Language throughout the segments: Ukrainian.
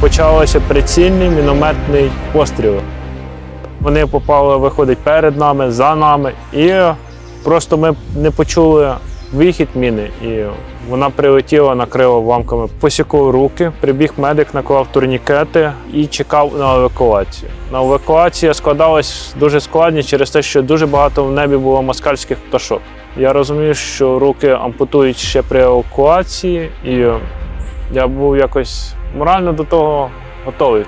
почалося прицільний мінометний постріл. Вони попали, виходить, перед нами, за нами, і просто ми не почули вихід міни. І вона прилетіла, накрила вамками, посікав руки, прибіг медик, наклав турнікети і чекав на евакуацію. На евакуація складалась дуже складно через те, що дуже багато в небі було москальських пташок. Я розумію, що руки ампутують ще при евакуації, і я був якось морально до того готовий.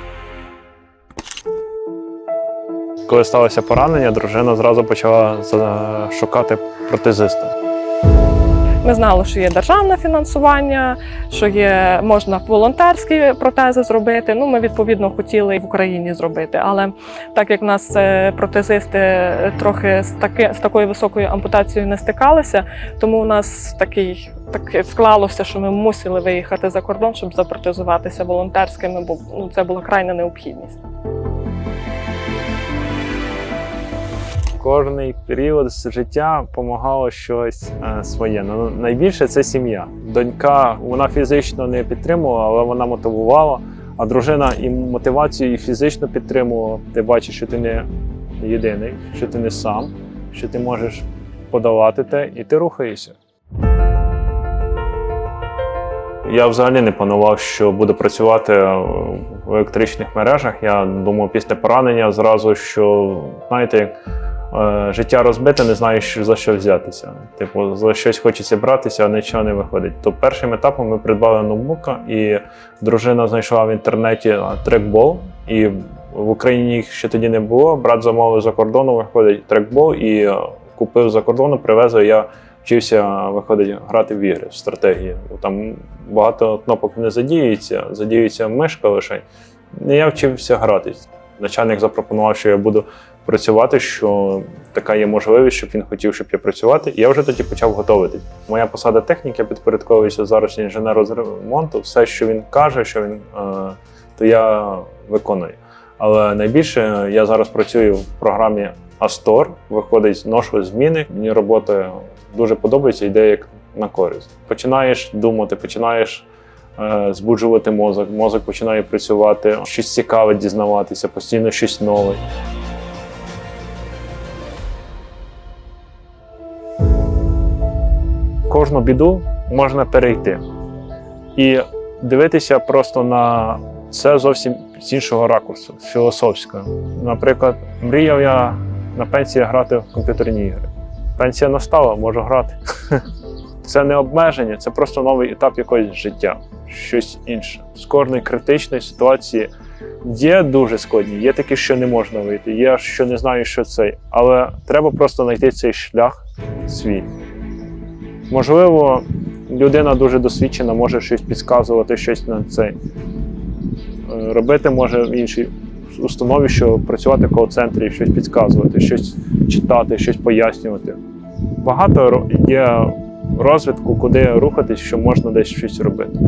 Коли сталося поранення, дружина зразу почала шукати протезиста. Ми знали, що є державне фінансування, що є можна волонтерські протези зробити. Ну, ми відповідно хотіли в Україні зробити. Але так як нас е, протезисти трохи з таки з такою високою ампутацією не стикалися, тому у нас такий так склалося, що ми мусили виїхати за кордон, щоб запротезуватися волонтерськими, бо ну, це була крайня необхідність. Кожний період життя допомагало щось е, своє. Ну, найбільше це сім'я. Донька вона фізично не підтримувала, але вона мотивувала. А дружина і мотивацію, і фізично підтримувала. Ти бачиш, що ти не єдиний, що ти не сам, що ти можеш подолати те, і ти рухаєшся. Я взагалі не планував, що буду працювати в електричних мережах. Я думав після поранення зразу, що знаєте, життя розбите, не знаєш, за що взятися. Типу, за щось хочеться братися, а нічого не виходить. То першим етапом ми придбали ноутбука, і дружина знайшла в інтернеті е, трекбол. І в Україні їх ще тоді не було. Брат замовив за кордону, виходить трекбол і е, купив за кордону, привезли. Я вчився, виходить, грати в ігри в стратегії. Там багато кнопок не задіюється, задіюється мишка лише. Я вчився грати. Начальник запропонував, що я буду працювати, що така є можливість, щоб він хотів, щоб я працювати. І я вже тоді почав готуватись. Моя посада техніки підпорядковується зараз інженеру з ремонту. Все, що він каже, що він, е, то я виконую. Але найбільше я зараз працюю в програмі Астор, виходить, ношу зміни. Мені робота дуже подобається, йде як на користь. Починаєш думати, починаєш е, збуджувати мозок, мозок починає працювати, щось цікаве дізнаватися, постійно щось нове. Кожну біду можна перейти і дивитися просто на це зовсім з іншого ракурсу, філософського. Наприклад, мріяв я на пенсії грати в комп'ютерні ігри. Пенсія настала, можу грати. Це не обмеження, це просто новий етап якогось життя, щось інше. З кожної критичної ситуації є дуже складні, є такі, що не можна вийти, є що не знаю, що це. Але треба просто знайти цей шлях свій. Можливо, людина дуже досвідчена, може щось підказувати, щось на цей. Е, Робити може в іншій установі, що працювати в кол-центрі, щось підказувати, щось читати, щось пояснювати. Багато є розвитку, куди рухатись, що можна десь щось робити.